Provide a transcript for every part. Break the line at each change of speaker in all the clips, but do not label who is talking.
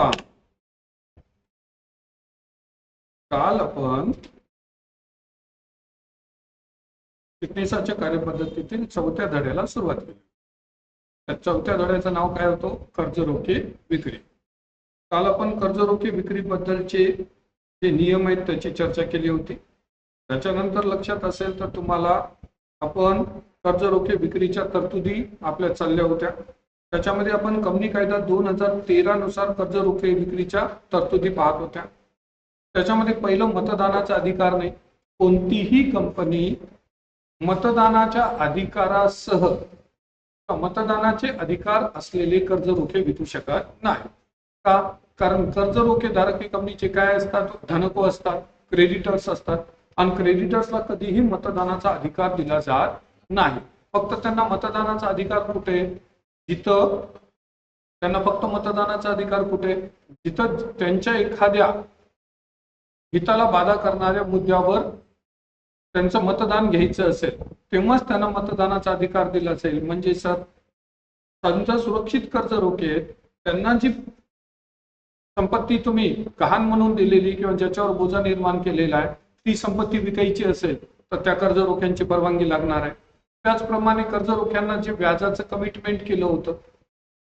पहा काल आपण फिटनेसाच्या कार्यपद्धतीतील चौथ्या धड्याला सुरुवात केली. त्या चौथ्या धड्याचं नाव काय होतं? कर्जरोखे विक्री. काल आपण कर्जरोखे विक्रीबद्दलचे जे नियम आहेत त्याची चर्चा केली होती. त्याच्यानंतर लक्षात असेल तर तुम्हाला आपण कर्जरोखे विक्रीच्या तरतुदी आपल्या चालल्या होत्या. त्याच्यामध्ये आपण कंपनी कायदा दोन हजार तेरा नुसार कर्ज रोखे विक्रीच्या तरतुदी पाहत होत्या. त्याच्यामध्ये पहिलं मतदानाचा अधिकार नाही. कोणतीही कंपनी मतदानाच्या अधिकारासह मतदानाचे अधिकार असलेले कर्ज रोखे विकू शकत नाही. का? कारण कर्ज रोखे धारक हे कंपनीचे काय असतात? धनको असतात क्रेडिटर्स असतात आणि क्रेडिटर्सला कधीही मतदानाचा अधिकार दिला जात नाही. फक्त त्यांना मतदानाचा अधिकार कुठे? जिथं त्यांना फक्त मतदानाचा अधिकार कुठे? जिथं त्यांच्या एखाद्या हिताला बाधा करणाऱ्या मुद्द्यावर त्यांचं मतदान घ्यायचं असेल तेव्हाच त्यांना मतदानाचा अधिकार दिला जाईल. म्हणजे सर त्यांचं सुरक्षित कर्ज रोखे त्यांना जी संपत्ती तुम्ही गहाण म्हणून दिलेली किंवा ज्याच्यावर बोजा निर्माण केलेला आहे ती संपत्ती विकायची असेल तर त्या कर्ज रोख्यांची परवानगी लागणार आहे. त्याचप्रमाणे कर्जरोख्यांना जे व्याजाचं कमिटमेंट केलं होतं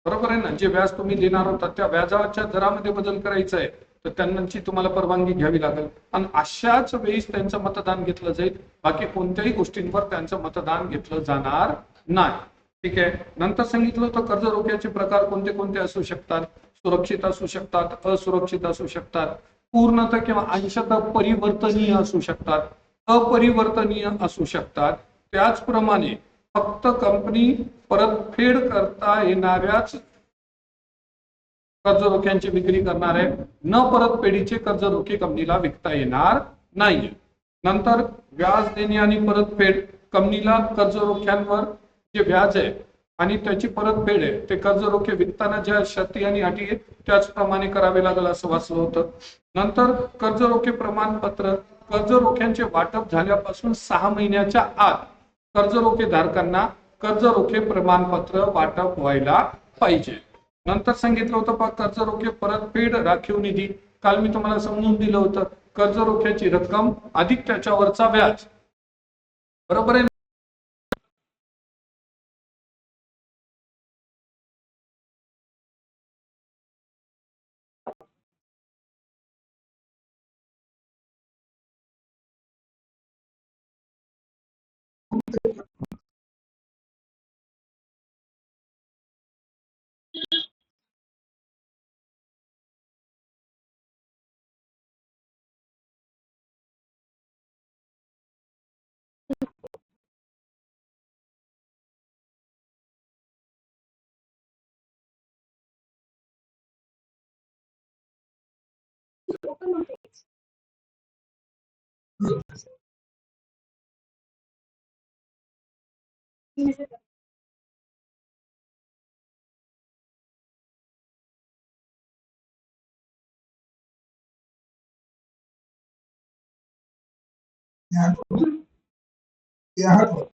बरोबर आहे ना? जे व्याज तुम्ही देणार होता त्या व्याजाच्या दरामध्ये बदल करायचा आहे तर त्यांची तुम्हाला परवानगी घ्यावी लागेल. आणि अशाच वेळीच त्यांचं मतदान घेतलं जाईल. बाकी कोणत्याही गोष्टींवर त्यांचं मतदान घेतलं जाणार नाही. ठीक आहे? नंतर सांगितलं होतं कर्जरोख्याचे प्रकार कोणते कोणते असू शकतात? सुरक्षित असू शकतात असुरक्षित असू शकतात पूर्णतः किंवा अंशतः परिवर्तनीय असू शकतात अपरिवर्तनीय असू शकतात. त्याचप्रमाणे फक्त कंपनी परतफेड करता येणाऱ्याच कर्जरोख्यांची विक्री करणार आहे. न परतफेडीचे कर्जरोखे कंपनीला विकता येणार नाही नंतर व्याज देणे आणि परतफेड कंपनीला कर्जरोख्यांवर जे व्याज आहे आणि त्याची परतफेड आहे ते कर्जरोखे विकताना ज्या शर्ती आणि अटी आहेत त्याचप्रमाणे करावे लागेल असं वाचलं होतं. नंतर कर्जरोखे प्रमाणपत्र कर्जरोख्यांचे वाटप झाल्यापासून सहा महिन्याच्या आत कर्जरोखे धारकांना कर्जरोखे प्रमाणपत्र वाटप व्हायला पाहिजे. नंतर सांगितलं होतं कर्ज कर्जरोखे परतफेड राखीव निधी. काल मी तुम्हाला समजून दिलं होतं कर्जरोख्याची रक्कम अधिक त्याच्यावरचा व्याज. बरोबर आहे
यहाँ यहाँ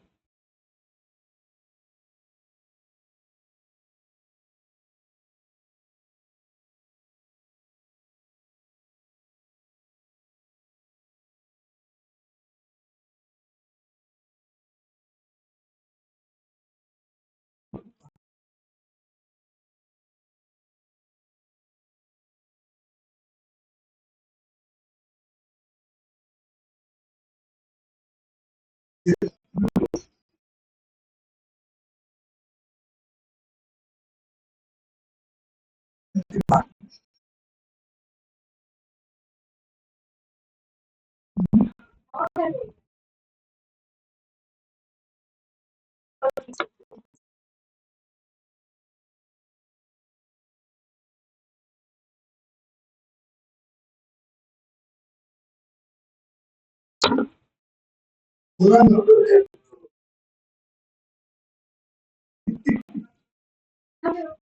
demand Thank you.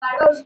Para os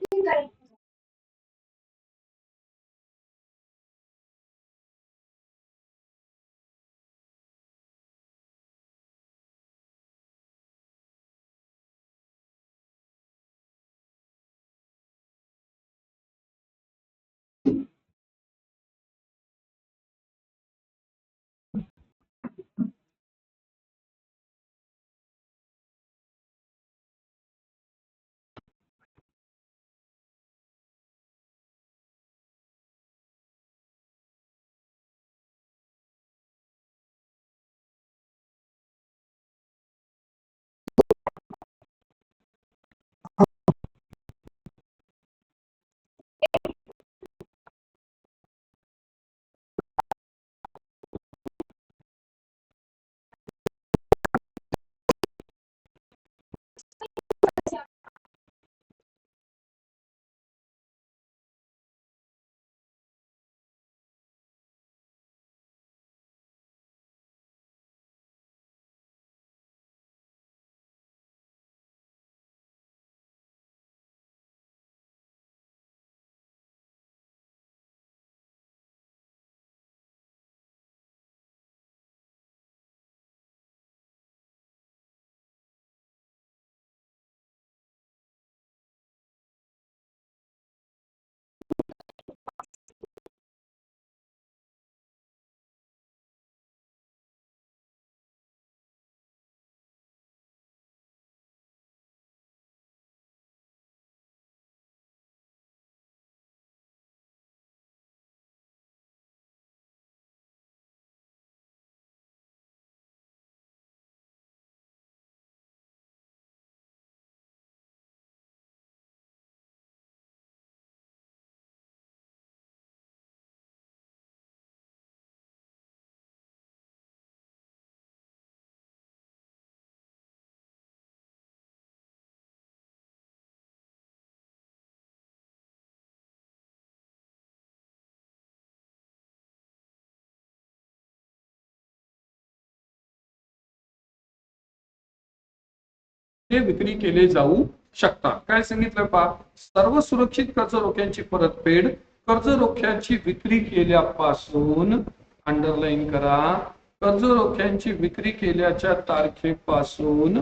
ते विक्री केले जाऊ शकतात. काय सांगितलं पा सर्व सुरक्षित कर्ज रोख्यांची परतफेड कर्ज रोख्यांची विक्री केल्यापासून अंडरलाईन करा. कर्ज रोख्यांची विक्री केल्याच्या तारखेपासून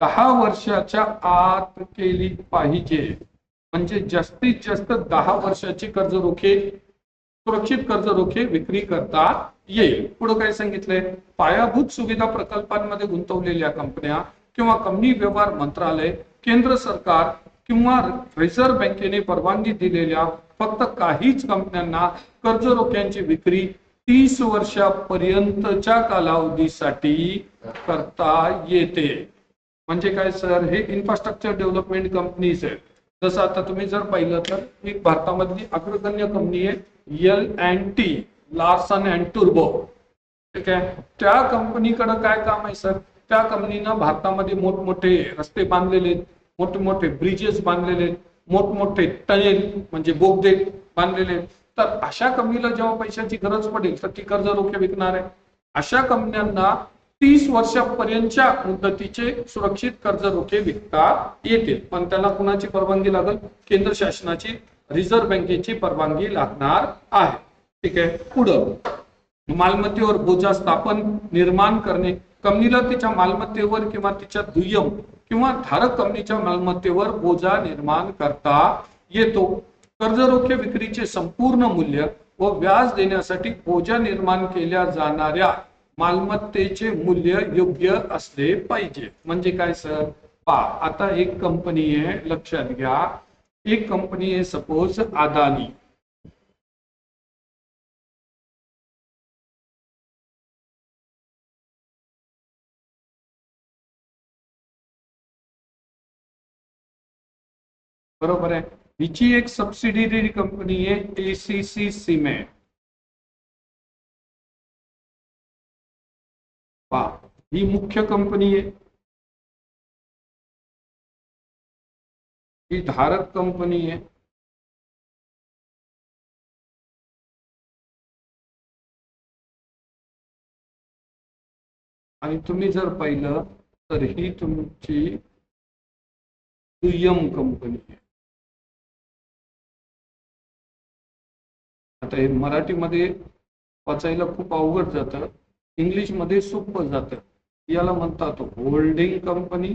दहा वर्षाच्या आत केली पाहिजे. म्हणजे जास्तीत जास्त दहा वर्षाची कर्ज रोखे सुरक्षित कर्ज रोखे विक्री करता येईल. पुढे काय सांगितलंय? पायाभूत सुविधा प्रकल्पांमध्ये गुंतवलेल्या कंपन्या किंवा कमी व्यवहार मंत्रालय केंद्र सरकार किंवा रिझर्व्ह बँकेने परवानगी दिलेल्या फक्त काहीच कंपन्यांना कर्ज रोख्यांची विक्री तीस वर्षापर्यंतच्या कालावधीसाठी करता येते. म्हणजे काय सर? हे इन्फ्रास्ट्रक्चर डेव्हलपमेंट कंपनीज आहेत. जसं आता तुम्ही जर पाहिलं तर एक भारतामधली अग्रगण्य कंपनी आहे L and T Larsen and टुर्बो. ठीक आहे? त्या कंपनीकडं काय काम आहे सर? त्या कंपनीनं भारतामध्ये मोठमोठे रस्ते बांधलेले आहेत मोठे मोठे ब्रिजेस बांधलेले आहेत मोठमोठे टनेल म्हणजे बोगदे बांधलेले आहेत. तर अशा कंपनीला जेव्हा पैशाची गरज पडेल तर ती कर्ज रोखे विकणार आहे. अशा कंपन्यांना तीस वर्षापर्यंतच्या मुदतीचे सुरक्षित कर्ज रोखे विकता येतील. पण त्याला कुणाची परवानगी लागेल? केंद्र शासनाची रिझर्व्ह बँकेची परवानगी लागणार आहे. ठीक आहे. पुढं. मालमत्तेवर बोजा स्थापन निर्माण करणे कंपनीला तिच्या मालमत्तेवर किंवा तिच्या दुय्यम किंवा धारक कंपनीच्या मालमत्तेवर बोजा निर्माण करता येतो. कर्ज रोखे विक्रीचे संपूर्ण मूल्य व व्याज देण्यासाठी बोजा निर्माण केल्या जाणाऱ्या मालमत्तेचे मूल्य योग्य असले पाहिजे. म्हणजे काय सर? पा आता एक कंपनी आहे लक्षात घ्या. एक कंपनी आहे सपोज अदानी. बरोबर आहे हिची एक सबसिडियरी कंपनी आहे एसीसी सिमेंट पहा ही मुख्य कंपनी आहे ही धारक कंपनी आहे आणि तुम्ही जर पाहिलं तर ही तुमची दुय्यम कंपनी आहे. आता हे मराठीमध्ये वाचायला खूप अवघड जातं. इंग्लिशमध्ये सोपं जातं. याला म्हणतात होल्डिंग कंपनी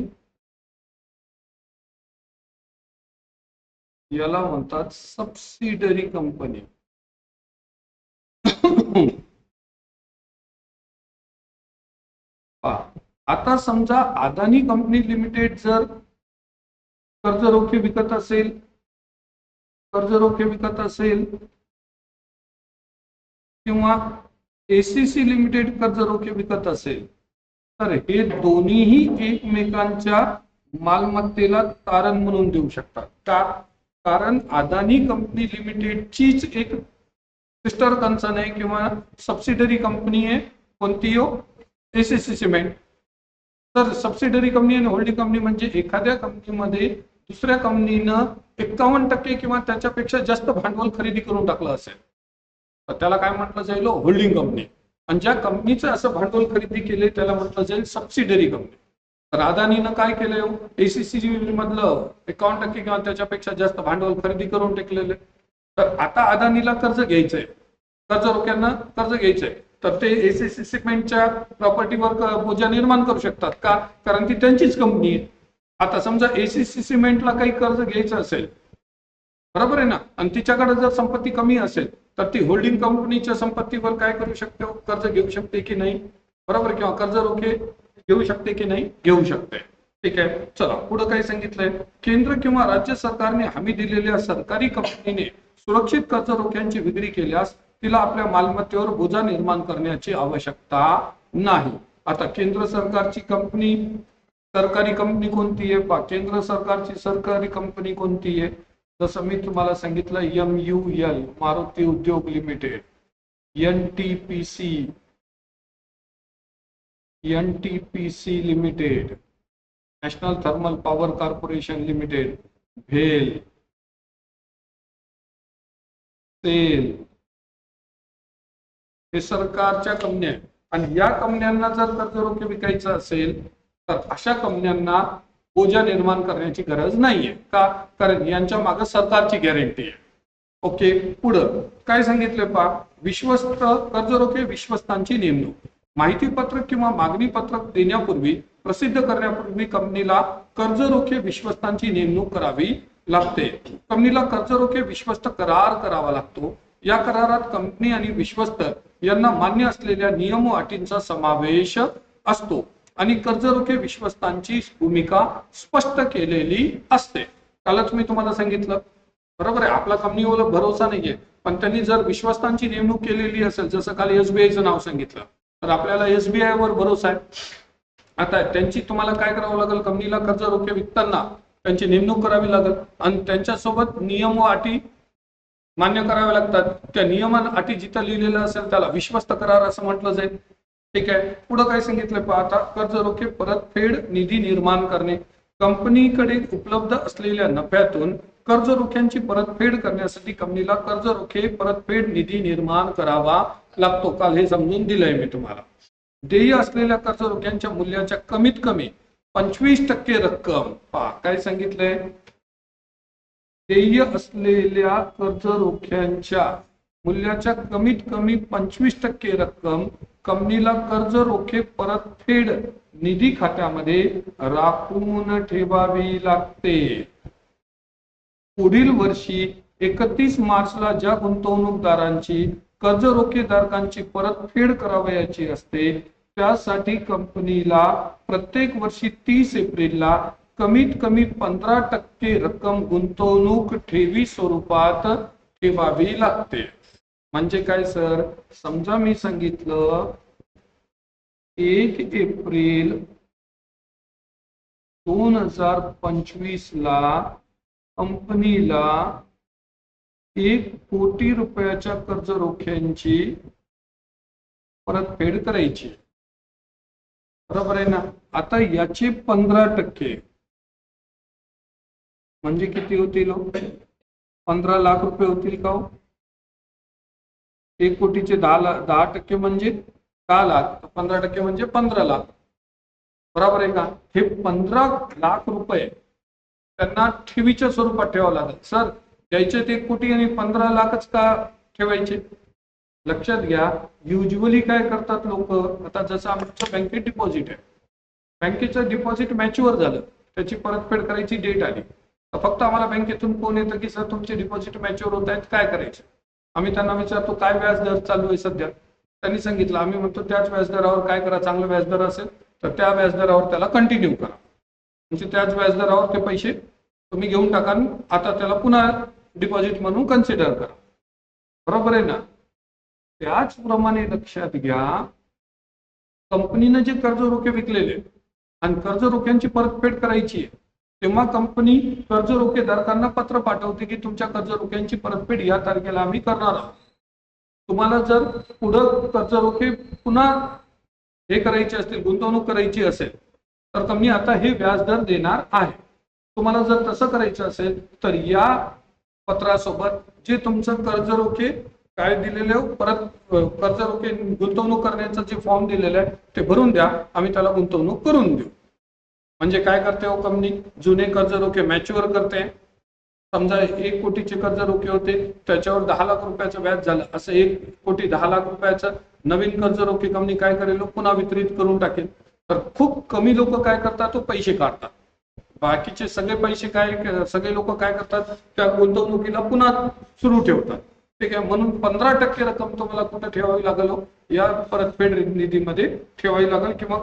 याला म्हणतात सबसिडरी कंपनी आता समजा अदानी कंपनी लिमिटेड जर कर्ज रोखे विकत असेल कर्ज रोखे विकत असेल किंवा एसीसी लिमिटेड कर्ज रोखे विकत असेल तर हे दोन्हीही एकमेकांच्या मालमत्तेला तारण म्हणून देऊ शकतात. का कारण अदानी कंपनी लिमिटेडचीच एक सिस्टर कन्सर्न आहे किंवा सबसिडरी कंपनी आहे कोणती हो एसीसी सिमेंट तर सबसिडरी कंपनी आणि होल्डिंग कंपनी म्हणजे एखाद्या कंपनीमध्ये दुसऱ्या कंपनीनं एक्कावन्न टक्के किंवा त्याच्यापेक्षा जास्त भांडवल खरेदी करून टाकलं असेल. त्याला काय म्हटलं जाईल? होल्डिंग कंपनी आणि ज्या कंपनीचं असं भांडवल खरेदी केले त्याला म्हटलं जाईल सबसिडरी कंपनी तर अदानीनं काय केलं एसीसी हो? मधलं एकावन्न टक्के किंवा त्याच्यापेक्षा जास्त भांडवल खरेदी करून टेकलेले तर आता अदानीला कर्ज घ्यायचंय. कर्ज रोख्यांना कर्ज घ्यायचंय. तर ते एसीसी सिमेंटच्या प्रॉपर्टीवर बोजा निर्माण करू शकतात का? कारण ती त्यांचीच कंपनी आहे. आता समजा एसीसी सिमेंटला काही कर्ज घ्यायचं असेल बरोबर आहे ना? आणि तिच्याकडे जर संपत्ती कमी असेल तर ती होल्डिंग कंपनीच्या संपत्तीवर काय करू शकते हो? कर्ज घेऊ शकते की नाही? बरोबर? किंवा कर्ज रोखे घेऊ शकते की नाही? घेऊ शकते. ठीक आहे? चला पुढे काय सांगितलंय? केंद्र किंवा राज्य सरकारने हमी दिलेल्या सरकारी कंपनीने सुरक्षित कर्ज रोख्यांची विक्री केल्यास तिला आपल्या मालमत्तेवर बोजा निर्माण करण्याची आवश्यकता नाही. आता केंद्र सरकारची कंपनी सरकारी कंपनी कोणती आहे? केंद्र सरकारची सरकारी कंपनी कोणती आहे? जसं मी तुम्हाला सांगितलं M U L Maruti Udyog Limited N T P C N T P C Limited National Thermal Power Corporation Limited भेल तेल. हे सरकारच्या कंपन्या आहेत. आणि या कंपन्यांना जर कर्जरोखे विकायचं असेल तर अशा कंपन्यांना बोजा निर्माण करण्याची गरज नाहीये. का? कारण यांच्या मागे सरकारची गॅरंटी आहे. ओके पुढं. काय सांगितलं पा विश्वस्त कर्जरोखे विश्वस्तांची नेमणूक. माहिती पत्रक किंवा मागणी पत्रक देण्यापूर्वी प्रसिद्ध करण्यापूर्वी कंपनीला कर्जरोखे विश्वस्तांची नेमणूक करावी लागते. कंपनीला कर्जरोखे विश्वस्त करार करावा लागतो. या करारात कंपनी आणि विश्वस्त यांना मान्य असलेल्या नियम व अटींचा समावेश असतो. आणि कर्जरोखे विश्वस्तांची भूमिका स्पष्ट केलेली असते. कालच मी तुम्हाला सांगितलं. बरोबर आहे आपला कंपनीवर भरोसा नाहीये. पण त्यांनी जर विश्वस्तांची नेमणूक केलेली असेल जसं काल एसबीआयचं नाव सांगितलं तर आपल्याला एसबीआय वर भरोसा आहे. आता त्यांची तुम्हाला काय करावं लागेल? कंपनीला कर्ज रोखे विकताना त्यांची नेमणूक करावी लागेल. आणि त्यांच्यासोबत नियम व अटी मान्य कराव्या लागतात. त्या नियमन अटी जिथं लिहिलेलं असेल त्याला विश्वस्त करार असं म्हटलं जाईल. ठीक आहे. पुढे काय सांगितलं पहा आता. कर्ज रोखे परतफेड निधी निर्माण करणे. कंपनीकडे उपलब्ध असलेल्या नफ्यातून कर्ज रोख्यांची परतफेड करण्यासाठी कंपनीला कर्ज रोखे परतफेड निधी निर्माण करावा लागतो. काल हे समजून दिलंय मी तुम्हाला. देय असलेल्या कर्ज रोख्यांच्या मूल्याच्या कमीत कमी पंचवीस टक्के रक्कम. पहा काय सांगितलंय? देय असलेल्या कर्ज रोख्यांच्या मूल्याच्या कमीत कमी पंचवीस टक्के रक्कम कंपनीला कर्ज रोखे परतफेड निधी खात्यामध्ये राखून ठेवावी लागते. पुढील वर्षी एकतीस मार्चला ज्या गुंतवणूकदारांची कर्ज रोखेधारकांची परतफेड करावयाची असते त्यासाठी कंपनीला प्रत्येक वर्षी तीस एप्रिलला कमीत कमी पंधरा टक्के रक्कम गुंतवणूक ठेवी स्वरूपात ठेवावी लागते. म्हणजे काय सर? समजा मी सांगितलं एक एप्रिल दोन हजार पंचवीस ला कंपनीला एक कोटी रुपयाच्या कर्ज रोख्यांची परतफेड करायची. बरोबर आहे ना? आता याचे पंधरा टक्के. म्हणजे किती होतील हो? पंधरा लाख रुपये होतील का हो? एक कोटीचे दहा लाख दहा टक्के म्हणजे दहा लाख पंधरा टक्के म्हणजे पंधरा लाख. बरोबर आहे का? हे पंधरा लाख रुपये त्यांना ठेवीच्या स्वरूपात ठेवावं लागत सर द्यायचे ते कोटी आणि पंधरा लाखच का ठेवायचे? लक्षात घ्या युजली काय करतात लोक? आता जसं आमचं बँकेत डिपॉझिट आहे. बँकेचं डिपॉझिट मॅच्युअर झालं. त्याची परतफेड करायची डेट आली. तर फक्त आम्हाला बँकेतून फोन येतं की सर तुमचे डिपॉझिट मॅच्युअर होत आहेत. काय करायचं? आम्ही त्यांना विचारतो काय व्याजदर चालू आहे सध्या? त्यांनी सांगितलं आम्ही म्हणतो त्याच व्याजदरावर काय करा चांगलं व्याजदर असेल तर त्या व्याजदरावर त्याला कंटिन्यू करा. म्हणजे त्याच व्याजदरावर ते पैसे तुम्ही घेऊन टाका आणि आता त्याला पुन्हा डिपॉझिट म्हणून कन्सिडर करा. बरोबर आहे ना? त्याचप्रमाणे लक्षात घ्या कंपनीनं जे कर्ज रोखे विकलेले आणि कर्ज रोख्यांची परतफेड करायची आहे तेव्हा कंपनी कर्ज रोखेधारकांना पत्र पाठवते की तुमच्या कर्ज रोख्यांची परतफेड या तारखेला आम्ही करणार आहोत. तुम्हाला जर पुढं कर्ज रोखे पुन्हा हे करायचे असतील गुंतवणूक करायची असेल तर कंपनी आता हे व्याजदर देणार आहे. तुम्हाला जर तसं करायचं असेल तर या पत्रासोबत जे तुमचं कर्ज रोखे काय दिलेले हो, परत कर्ज रोखे गुंतवणूक करण्याचं जे फॉर्म दिलेलं आहे ते भरून द्या. आम्ही त्याला गुंतवणूक करून देऊ. म्हणजे काय करते हो कंपनी? जुने कर्ज रोखे मॅच्युअर करते. समजा एक कोटीचे कर्ज रोखे होते त्याच्यावर दहा लाख रुपयाचं व्याज झालं. असं एक कोटी दहा लाख रुपयाचं नवीन कर्ज रोखे कंपनी काय करेल? पुन्हा वितरित करून टाकेल. तर खूप कमी लोक काय करतात? तो पैसे काढतात. बाकीचे सगळे पैसे काय सगळे लोक काय करतात? त्या गुंतवणुकीला पुन्हा सुरू ठेवतात. ठीक आहे? म्हणून पंधरा टक्के रक्कम तुम्हाला कुठं ठेवावी लागेल हो? या परतफेड निधीमध्ये ठेवावी लागेल किंवा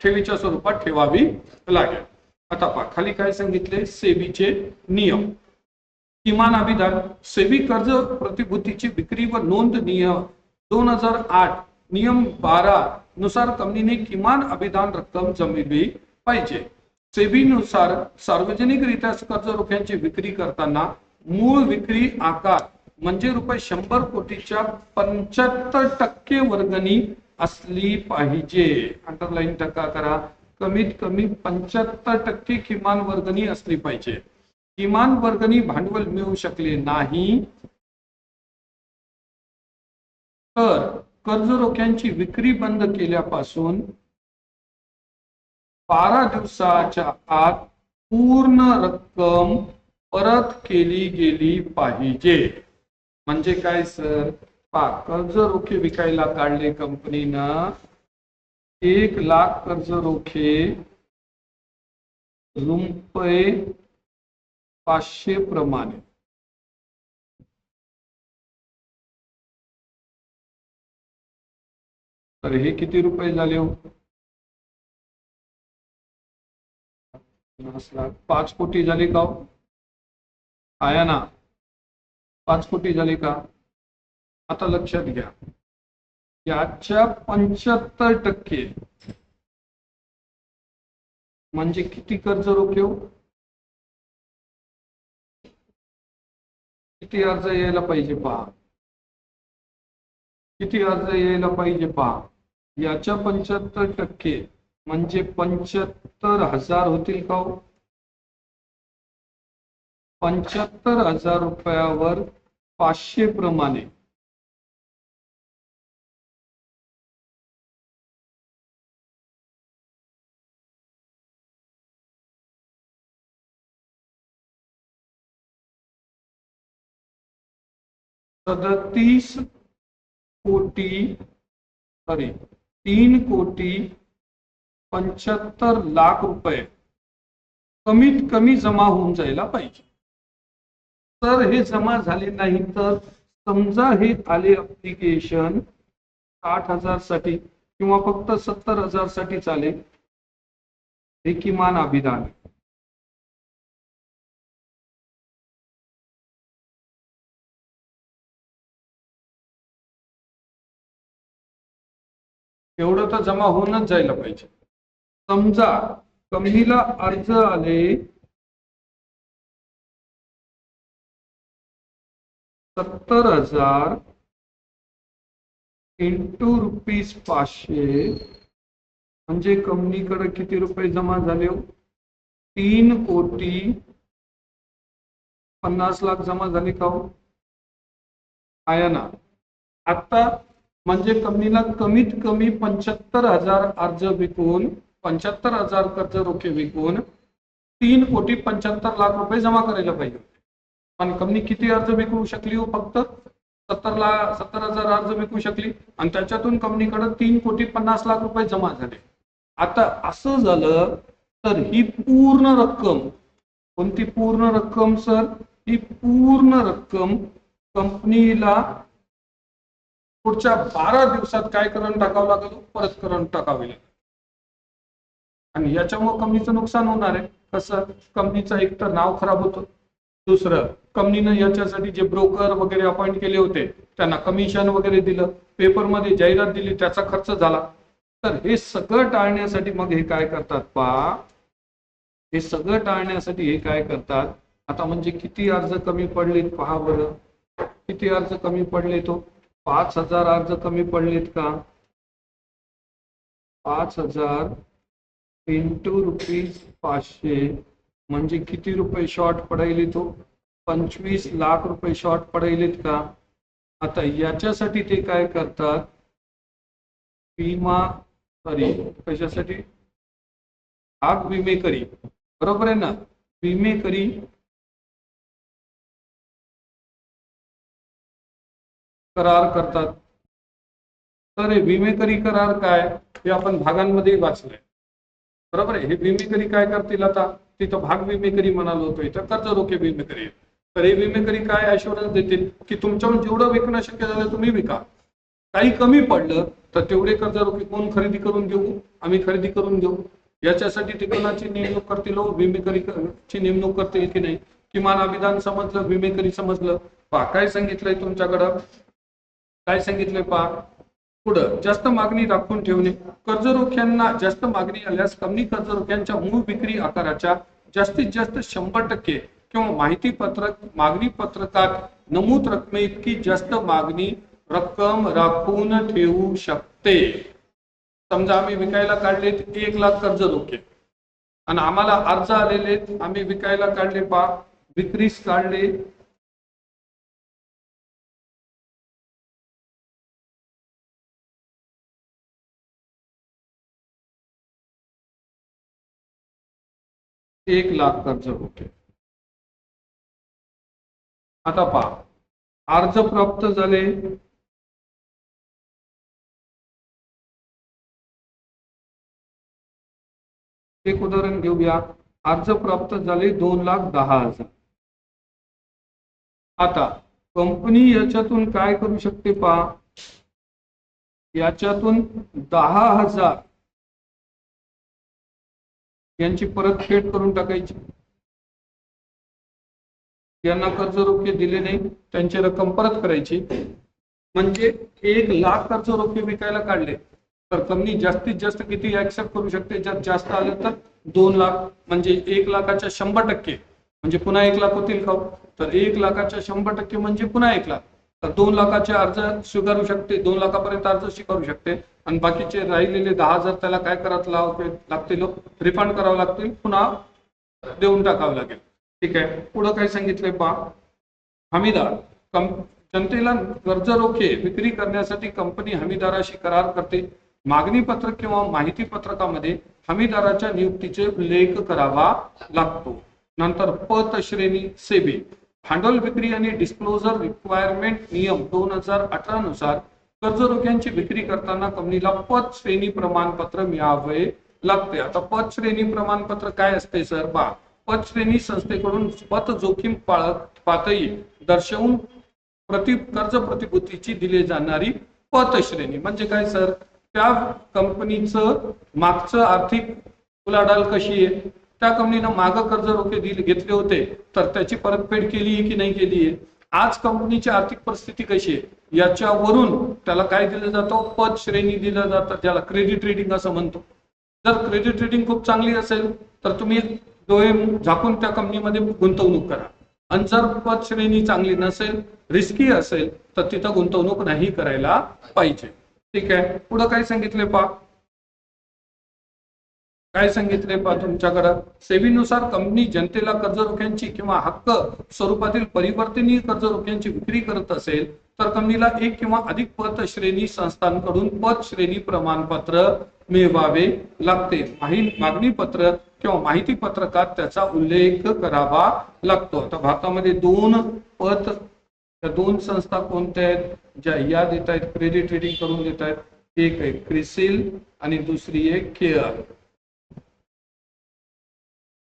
ठेवीच्या स्वरूपात ठेवावी लागेल. आता पहा खाली काय सांगितले? सेबीचे नियम. किमान अभिधान सेबी कर्ज प्रतिभूतीची विक्री व नोंद नियम. दोन हजार आठ नियम बारा नुसार कंपनीने किमान अभिधान रक्कम जमविली पाहिजे. सेबीनुसार सार्वजनिकरित्या कर्ज रोख्यांची विक्री करताना मूळ विक्री आकार म्हणजे रुपये शंभर कोटीच्या पंच्याहत्तर टक्के वर्गणी असली पाहिजे. अंडरलाईन टक्का करा. कमीत कमी पंच्याहत्तर टक्के किमान वर्गणी असली पाहिजे. किमान वर्गणी भांडवल मिळू शकले नाही. तर कर्ज रोख्यांची विक्री बंद केल्यापासून बारा दिवसाच्या आत पूर्ण रक्कम परत केली गेली पाहिजे. म्हणजे काय सर? पा कर्ज रोखे विकायला काढले कंपनीनं. एक लाख कर्ज रोखे रुपये पाचशे प्रमाणे. तर हे किती रुपये झाले हो? लाख. पाच कोटी झाले का हो? आया ना. पाच कोटी झाले का? आता लक्षात घ्या. याच्या पंच्याहत्तर टक्के म्हणजे किती कर्ज रोखे हो? किती अर्ज यायला पाहिजे पहा किती अर्ज यायला पाहिजे पहा याच्या पंच्याहत्तर टक्के म्हणजे पंच्याहत्तर हजार होतील का हो? पंच्याहत्तर हजार रुपयावर पाचशे प्रमाणे सदतीस कोटी सॉरी तीन कोटी पंच्याहत्तर लाख रुपये कमीत कमी जमा होऊन जायला पाहिजे तर हे जमा झाले नाही तर समजा हे आले अप्लिकेशन साठ हजारसाठी किंवा फक्त सत्तर हजारसाठी चालेल हे किमान अभिधान आहे. एवढं तर जमा होऊनच जायला पाहिजे. समजा कमीला अर्ज आले सत्तर हजार इंटू रुपीज पाचशे म्हणजे कंपनीकडे किती रुपये जमा झाले हो? तीन कोटी पन्नास लाख जमा झाले का हो? आहे ना. आता म्हणजे कंपनीला कमीत कमी पंच्याहत्तर हजार अर्ज विकून पंच्याहत्तर हजार कर्ज रोखे विकून तीन कोटी पंच्याहत्तर लाख रुपये जमा करायला पाहिजे होते. पण कंपनी किती अर्ज विकू शकली हो फक्त? सत्तर लाख सत्तर हजार अर्ज विकू शकली. आणि त्याच्यातून कंपनीकडे तीन कोटी पन्नास लाख रुपये जमा झाले. आता असं झालं तर ही पूर्ण रक्कम कोणती पूर्ण रक्कम सर? ही पूर्ण रक्कम कंपनीला पुढच्या बारा दिवसात काय करून टाकावं लागेल? परत करून टाकावी लागेल. आणि याच्यामुळे कंपनीचं नुकसान होणार आहे. कसं? कंपनीचं एक तर नाव खराब होतं. दुसरं कंपनीनं याच्यासाठी जे ब्रोकर वगैरे अपॉइंट केले होते त्यांना कमिशन वगैरे दिलं. पेपरमध्ये जाहिरात दिली त्याचा खर्च झाला. तर हे सगळं टाळण्यासाठी मग हे काय करतात पा? हे सगळं टाळण्यासाठी हे काय करतात? आता म्हणजे किती अर्ज कमी पडलेत पहा बरं. किती अर्ज कमी पडले तो हो? पाच हजार अर्ज कमी पडलेत का? पाच हजार इंटू रुपीज पाचशे म्हणजे किती रुपये शॉर्ट पडायले तो? पंचवीस लाख रुपये शॉर्ट पडायलेत का? आता याच्यासाठी ते काय करतात? विमा सॉरी कशासाठी? विमे करी. बरोबर आहे ना? विमे करी. करार करतात. तर हे विमेकरी करार काय हे आपण भागांमध्ये वाचलंय. बरोबर आहे? हे विमेकरी काय करतील आता? तिथं भाग विमेकरी म्हणालो होतो इथं कर्ज रोखे विमेकरी तर हे विमेकरी काय अशुरन्स देतील? की तुमच्याहून जेवढं विकणं शक्य झालं तुम्ही विका. काही कमी पडलं तर तेवढे कर्ज रोखे कोण खरेदी करून घेऊ आम्ही खरेदी करून घेऊ याच्यासाठी ठिकाणाची नेमणूक करतील हो, विमेकरी ची नेमणूक करतील की नाही? किमान अभिधान समजलं विमेकरी समजलं. काय सांगितलंय तुमच्याकडं? काय सांगितलंय पहा पुढं जास्त मागणी राखून ठेवणे. कर्जरोख्यांना जास्त मागणी आल्यास कमी कर्जरोख्यांच्या मूळ विक्री आकाराच्या जास्तीत जास्त शंभर टक्के किंवा माहिती पत्रक मागणी पत्रकात नमूद रकमे इतकी जास्त मागणी रक्कम राखून ठेवू शकते. समजा आम्ही विकायला काढलेत एक लाख कर्ज रोखे आणि आम्हाला अर्ज आलेले आम्ही विकायला काढले पा विक्रीस काढले एक लाख कर्ज होते. आता पहा अर्ज प्राप्त झाले. एक उदाहरण घेऊया. अर्ज प्राप्त झाले दोन लाख दहा हजार. आता कंपनी याच्यातून काय करू शकते पहा? याच्यातून दहा हजार यांची परतफेड करून टाकायची. यांना कर्ज रोखे दिले नाही त्यांची रक्कम परत करायची. म्हणजे एक लाख कर्जरोखे विकायला काढले तर कंपनी जास्तीत जास्त किती ऍक्सेप्ट करू शकते? जर जास्त आले तर दोन लाख म्हणजे एक लाखाच्या शंभर टक्के. म्हणजे पुन्हा एक लाख होतील का हो? तर एक लाखाच्या शंभर टक्के म्हणजे पुन्हा एक लाख. तर दोन लाखाचे अर्ज स्वीकारू शकते दोन लाखापर्यंत अर्ज स्वीकारू शकते. आणि बाकीचे राहिलेले दहा हजार त्याला काय करावं लाव- लागतील रिफंड करावं लागतील पुन्हा देऊन टाकावं लागेल. ठीक आहे. पुढं काय सांगितलंय पहा. हमीदार. कम जनतेला कर्ज रोखे विक्री करण्यासाठी कंपनी हमीदाराशी करार करते. मागणी पत्रक किंवा माहिती पत्रकामध्ये हमीदाराच्या नियुक्तीचे उल्लेख करावा लागतो. नंतर पत श्रेणी सेबी. भांडवल विक्री आणि डिस्क्लोजर रिक्वायरमेंट नियम दोन हजार अठरा नुसार कर्जरोख्यांची विक्री करताना कंपनीला पत श्रेणी प्रमाणपत्र मिळावे लागते. आता पत श्रेणी प्रमाणपत्र काय असते सर? बा पत श्रेणी संस्थेकडून पत जोखीम पातळी दर्शवून प्रति कर्ज प्रतिभूतीची दिली जाणारी पत श्रेणी. म्हणजे काय सर? त्या कंपनीचं मागचं आर्थिक उलाढाल कशी आहे? त्या कंपनीनं माग कर्ज रोखे दिले घेतले होते. तर त्याची परतफेड केली आहे की नाही केली आहे? आज कंपनीची आर्थिक परिस्थिती कशी आहे? याच्यावरून त्याला काय दिलं जातं? पद श्रेणी दिलं जातं ज्याला क्रेडिट रेटिंग असं म्हणतो. जर क्रेडिट रेटिंग खूप चांगली असेल तर तुम्ही डोळे झाकून त्या कंपनीमध्ये गुंतवणूक करा. आणि जर पद श्रेणी चांगली नसेल रिस्की असेल तर तिथं गुंतवणूक नाही करायला पाहिजे. ठीक आहे? पुढं काय सांगितले पा काय सांगितले पा तुमच्याकडं? सेवेनुसार कंपनी जनतेला कर्जरोख्यांची किंवा हक्क स्वरूपातील परिवर्तनीय कर्जरोख्यांची विक्री करत असेल तर कंपनीला एक किंवा अधिक पत श्रेणी संस्थांकडून पत श्रेणी प्रमाणपत्र मिळवावे लागते. मागणी पत्र किंवा माहिती पत्रकात त्याचा उल्लेख करावा लागतो. आता भारतामध्ये दोन पत दोन संस्था कोणत्या आहेत? ज्या या देत आहेत क्रेडिट रेटिंग करून देत आहेत. एक आहे क्रिसिल आणि दुसरी आहे केअर.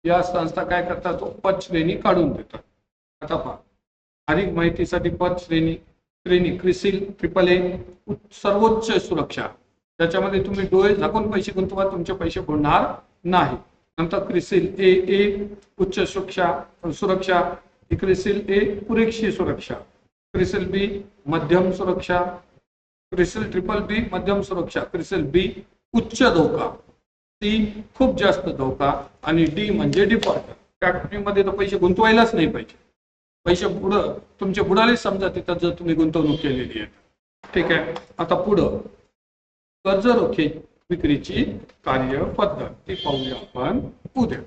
या संस्था काय करतात? पद श्रेणी काढून देतात. आता पहा. अधिक माहितीसाठी पद श्रेणी श्रेणी क्रिसिल ट्रिपल ए सर्वोच्च सुरक्षा. त्याच्यामध्ये तुम्ही डोळे झाकून पैसे गुंतवा तुमचे पैसे बुडणार नाही. नंतर क्रिसिल ए ए उच्च सुरक्षा सुरक्षा. क्रिसिल ए पुरेशी सुरक्षा. क्रिसिल बी मध्यम सुरक्षा. क्रिसिल ट्रिपल बी मध्यम सुरक्षा. क्रिसिल बी उच्च धोका. सी खूप जास्त धोका आणि डी म्हणजे डिफॉल्ट त्या कंपनीमध्ये तर पैसे गुंतवायलाच नाही पाहिजे. पैसे पुढं तुमचे बुडालेच समजा तिथं जर तुम्ही गुंतवणूक केलेली आहे. ठीक आहे? आता पुढं. कर्ज रोखे विक्रीची कार्यपद्धत ती पाहूया आपण उद्या.